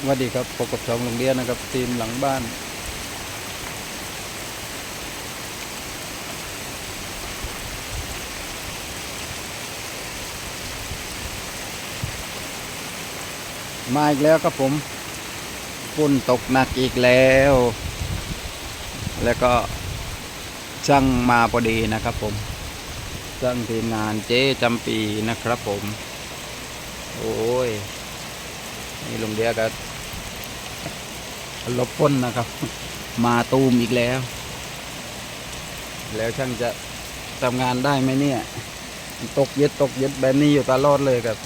สวัสดีครับพบกับช่องโรงเรียนนะครับทีมหลังบ้าน มาอีกแล้วครับผมฝนตกหนักอีกแล้ว แล้วก็ช่างมาพอดีนะครับผมช่างทีมงานเจ๊จำปีนะครับผม โอ้ยนี่ลุงเดียก็ ลบพ้นนะครับ มาตูมอีกแล้ว แล้วช่างจะทำงานได้ไหมเนี่ย ตกเย็ดตกเย็ดแบบนี้อยู่ตลอดเลยครับ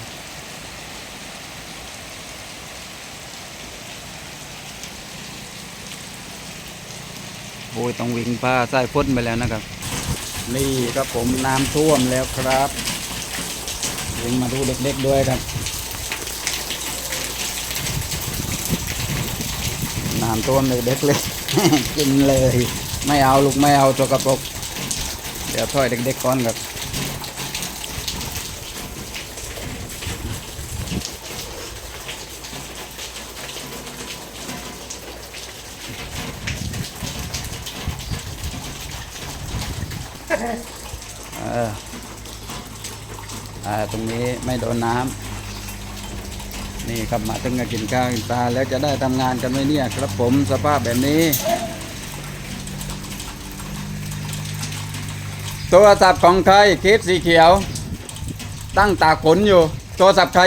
โอ้ยต้องวิ่งผ้าใส่พ้นไปแล้วนะครับ นี่ครับผมน้ำท่วมแล้วครับวิ่งมาดูเด็กๆด้วยครับ น้ำท่วมเด็กๆเลยกินเลย ไม่เอาลูกไม่เอาตัวกระปกเดี๋ยวถ้อยเด็กๆก่อนครับเอออ่าตรงนี้ไม่โดนน้ำ นี่ครับมาถึงก็กินข้าวกินปลาแล้วจะได้ทำงานกันไหมเนี่ยครับผมสภาพแบบนี้โทรศัพท์ของใครเคสสีเขียว ตั้งตากฝนอยู่ โทรศัพท์ใคร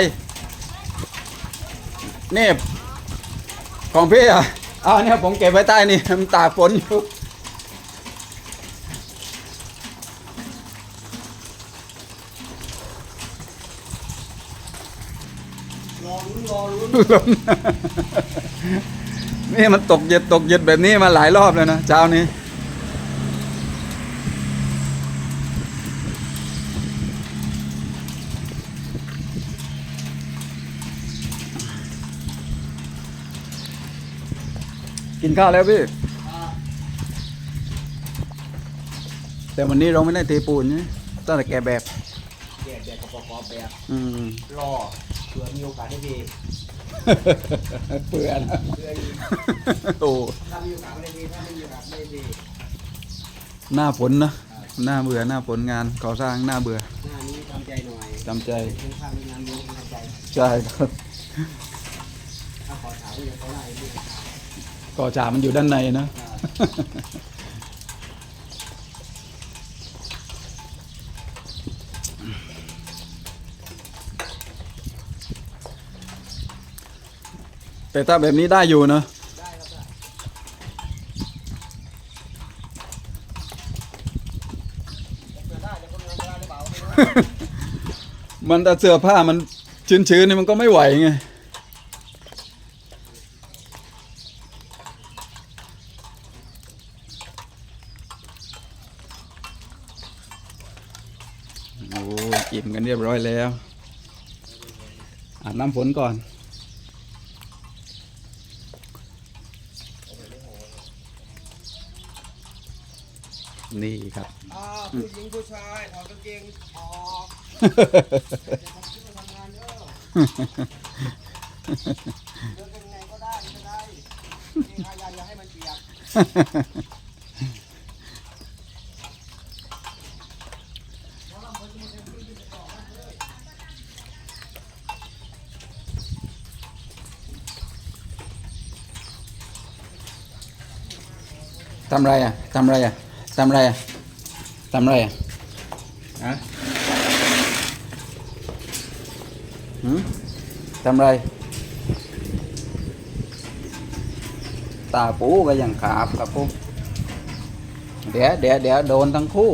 นี่ของพี่อะอ้าวเนี่ยผมเก็บไว้ใต้นี่มันตากฝนอยู่ รอลุ้นรอลุ้นลม นี่มันตกเย็ดตกเย็ดแบบนี้มาหลายรอบแล้วนะเช้านี้ กินข้าวแล้วพี่แต่วันนี้เราไม่ได้เทปูนใช่ไหมตั้งแต่แกะแบบ แยกแยกกระปอกแบบอืมรอเผื่อมีโอกาสได้ดีเปื่อนเผื่ออีกโอ้ถ้ามีโอกาสไม่ได้ดีถ้าไม่มีโอกาสไม่ได้ดีหน้าฝนนะหน้าเบื่อหน้าฝนงานก่อสร้างหน้าเบื่อหน้านี้ทำใจหน่อยจำใจเป็นข้างในงานนี้ทำใจใช่ครับถ้าขอถามอย่าเขาไล่ไม่ได้ถามก่อจ่ามันอยู่ด้านในนะ แต่ถ้าแบบนี้ได้อยู่นะได้ครับได้เผื่อะมันแต่เสื้อผ้ามันชื้นๆนี่มันก็ไม่ไหวไงโอ้อิ่มกันเรียบร้อยแล้วอาบน้ำฝนก่อน นี่ครับอ่าผู้หญิงผู้ชายถอดกางเกงออกทำงานเยอะเดินยังไงก็ได้ไม่ได้นี่พยายามอย่าให้มันเปียกทำไรอะทำไรอะ ทำไรอะทำไรอะฮะหืมทำไร ตาปูก็ยังขาบกับผมเดี๋ยวเดี๋ยวเดี๋ยวโดนทั้งคู่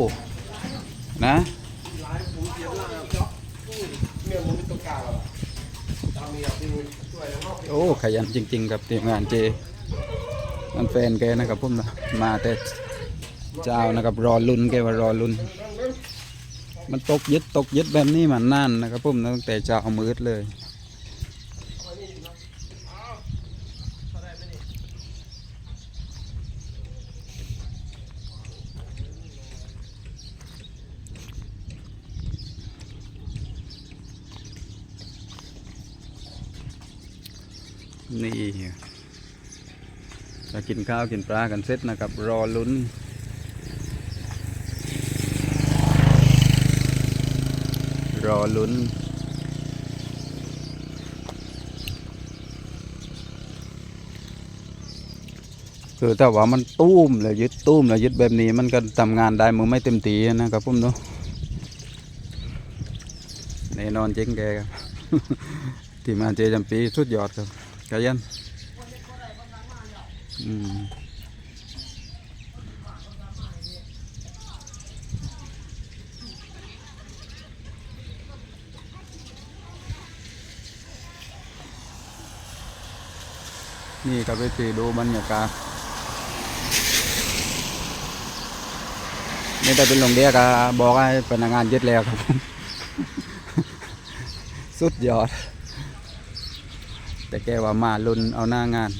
นะหลายผมเสียหน้าจ๊อกเมียผมเป็นตัวกลางแล้วตาเมียคือช่วยแล้วก็โอ้ขยันจริง ๆ กับทีมงานเจมันแฟนแกนะครับผมนะมาแต่ เจ้านะครับรอลุนแกว่ารอลุนมันตกยึดตกยึดแบบนี้มันนั่นนะครับผมตั้งแต่เช้ามืดเลยนี่จะกินข้าวกินปลากันเสร็จนะครับ รอลุ้น รอลุ้น คือถ้าว่ามันตุ้มแล้วยึดตุ้มแล้วยึดแบบนี้มันก็ทำงานได้มือไม่เต็มตีนะครับผมเนาะแน่นอนเจ๊งแกครับ ทีมาเจจำปีสุดยอดครับกายันอืม นี่ก็ไปสีดูบรรยากาศนี่แต่เป็นลงเดียก็บอกให้พนักงานยึดแล้วครับ สุดยอด แต่แกว่ามาลุนเอาหน้างาน